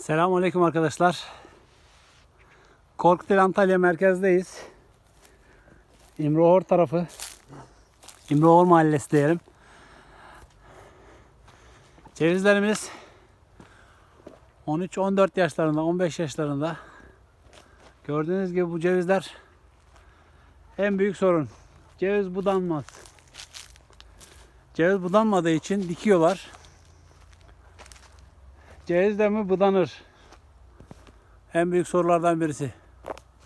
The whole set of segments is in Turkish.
Selamünaleyküm arkadaşlar. Korkuteli Antalya merkezdeyiz. İmroğor tarafı. İmroğor mahallesi diyelim. Cevizlerimiz 13-14 yaşlarında, 15 yaşlarında. Gördüğünüz gibi bu cevizler en büyük sorun. Ceviz budanmaz. Ceviz budanmadığı için dikiyorlar. Ceviz de mi budanır? En büyük sorulardan birisi.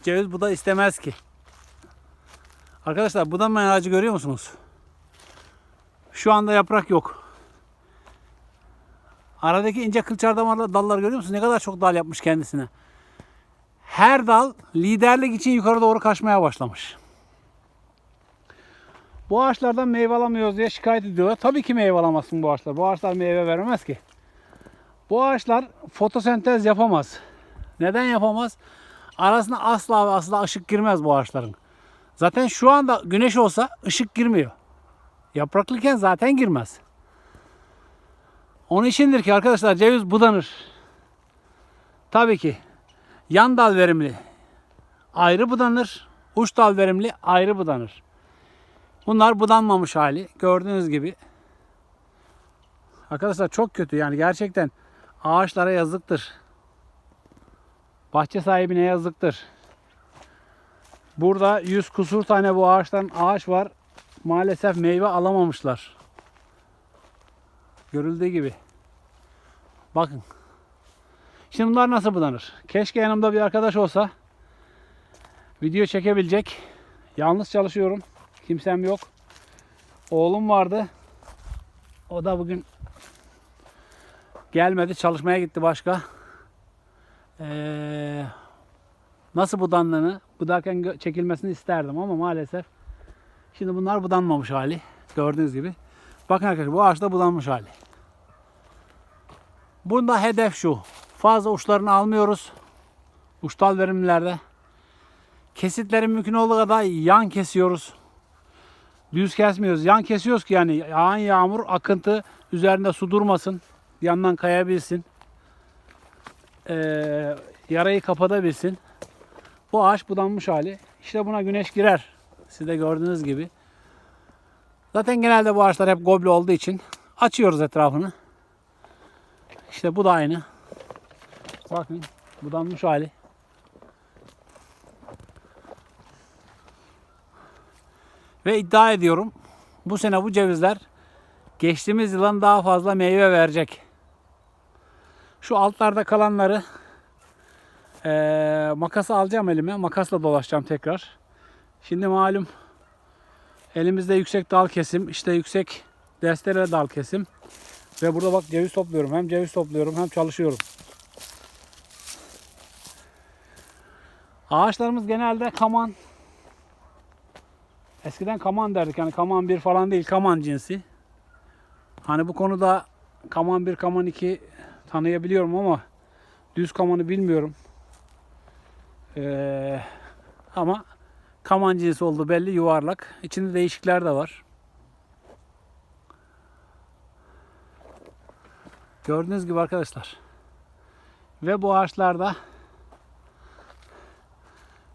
Ceviz buda istemez ki. Arkadaşlar budanmayan ağacı görüyor musunuz? Şu anda yaprak yok. Aradaki ince kılçar damarlı dallar görüyor musunuz? Ne kadar çok dal yapmış kendisine. Her dal liderlik için yukarı doğru kaçmaya başlamış. Bu ağaçlardan meyve alamıyoruz diye şikayet ediyorlar. Tabii ki meyve alamazsın bu ağaçlar. Bu ağaçlar meyve vermez ki. Bu ağaçlar fotosentez yapamaz. Neden yapamaz? Arasına asla ve asla ışık girmez bu ağaçların. Zaten şu anda güneş olsa ışık girmiyor. Yapraklıken zaten girmez. Onun içindir ki arkadaşlar ceviz budanır. Tabii ki yan dal verimli ayrı budanır. Uç dal verimli ayrı budanır. Bunlar budanmamış hali. Gördüğünüz gibi. Arkadaşlar çok kötü yani gerçekten ağaçlara yazıktır. Bahçe sahibine yazıktır. Burada yüz kusur tane bu ağaçtan ağaç var. Maalesef meyve alamamışlar. Görüldüğü gibi. Bakın. Şimdi bunlar nasıl budanır? Keşke yanımda bir arkadaş olsa. Video çekebilecek. Yalnız çalışıyorum. Kimsem yok. Oğlum vardı. O da bugün gelmedi. Çalışmaya gitti başka. Ee, nasıl budandığını, budarken çekilmesini isterdim ama maalesef şimdi bunlar budanmamış hali. Gördüğünüz gibi. Bakın arkadaşlar bu ağaçta budanmış hali. Bunda hedef şu. Fazla uçlarını almıyoruz. Uçtal verimlilerde. Kesitleri mümkün olduğu kadar yan kesiyoruz. Düz kesmiyoruz. Yan kesiyoruz ki yani yağan yağmur akıntı üzerinde su durmasın. Yandan kayabilsin. Ee, yarayı kapatabilsin. Bu ağaç budanmış hali. İşte buna güneş girer. Siz de gördüğünüz gibi. Zaten genelde bu ağaçlar hep goble olduğu için açıyoruz etrafını. İşte bu da aynı. Bakın budanmış hali. Ve iddia ediyorum bu sene bu cevizler geçtiğimiz yıldan daha fazla meyve verecek. Şu altlarda kalanları eee makası alacağım elime. Makasla dolaşacağım tekrar. Şimdi malum elimizde yüksek dal kesim, işte yüksek destere dal kesim. Ve burada bak ceviz topluyorum. Hem ceviz topluyorum hem çalışıyorum. Ağaçlarımız genelde kaman. Eskiden kaman derdik. Yani kaman 1 falan değil. Kaman cinsi. Hani bu konuda kaman 1, kaman 2 tanıyabiliyorum ama düz kamanı bilmiyorum. Ee, ama kaman cinsi olduğu belli yuvarlak. İçinde değişikler de var. Gördüğünüz gibi arkadaşlar. Ve bu ağaçlarda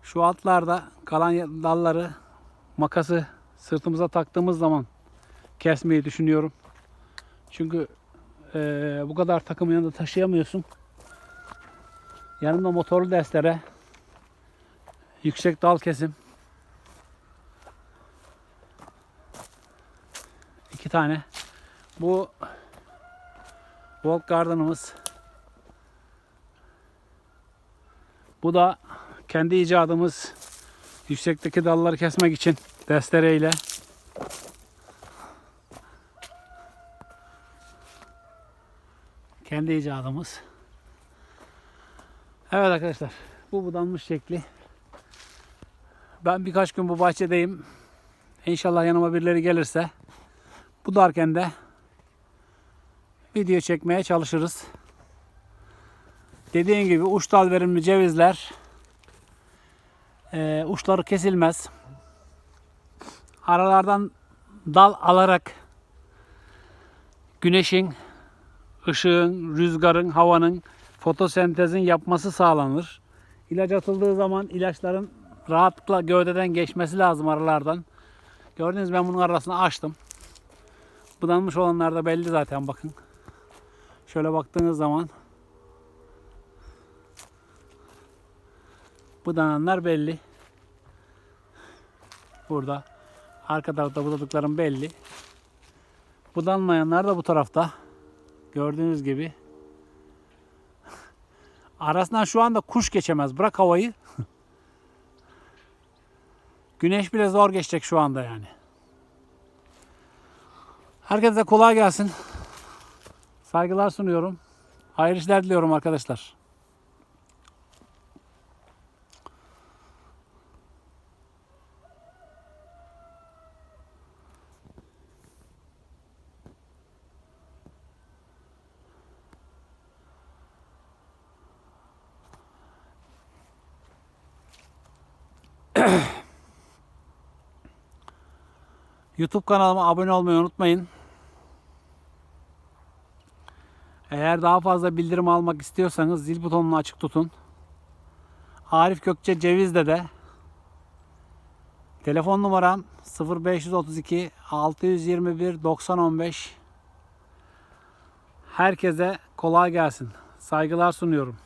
şu altlarda kalan dalları makası sırtımıza taktığımız zaman kesmeyi düşünüyorum. Çünkü eee, bu kadar takım yanında taşıyamıyorsun. Yanımda motorlu destere, yüksek dal kesim, iki tane. Bu Volt Garden'ımız. Bu da kendi icadımız yüksekteki dalları kesmek için destereyle kendi icadımız. Evet arkadaşlar bu budanmış şekli. Ben birkaç gün bu bahçedeyim. İnşallah yanıma birileri gelirse budarken de video çekmeye çalışırız. Dediğim gibi uç dal verimli cevizler e, uçları kesilmez. Aralardan dal alarak güneşin, ışığın, rüzgarın, havanın fotosentezin yapması sağlanır. İlaç atıldığı zaman ilaçların rahatlıkla gövdeden geçmesi lazım aralardan. Gördünüz ben bunun arasını açtım. Budanmış olanlar da belli zaten bakın. Şöyle baktığınız zaman budananlar belli. Burada. Arka tarafta budadıklarım belli. Budanmayanlar da bu tarafta. Gördüğünüz gibi. Arasından şu anda kuş geçemez. Bırak havayı. Güneş bile zor geçecek şu anda yani. Herkese kolay gelsin. Saygılar sunuyorum. Hayırlı işler diliyorum arkadaşlar. YouTube kanalıma abone olmayı unutmayın. Eğer daha fazla bildirim almak istiyorsanız zil butonunu açık tutun. Arif Gökçe Ceviz'de de telefon numaram 0532 621 9015 Herkese kolay gelsin. Saygılar sunuyorum.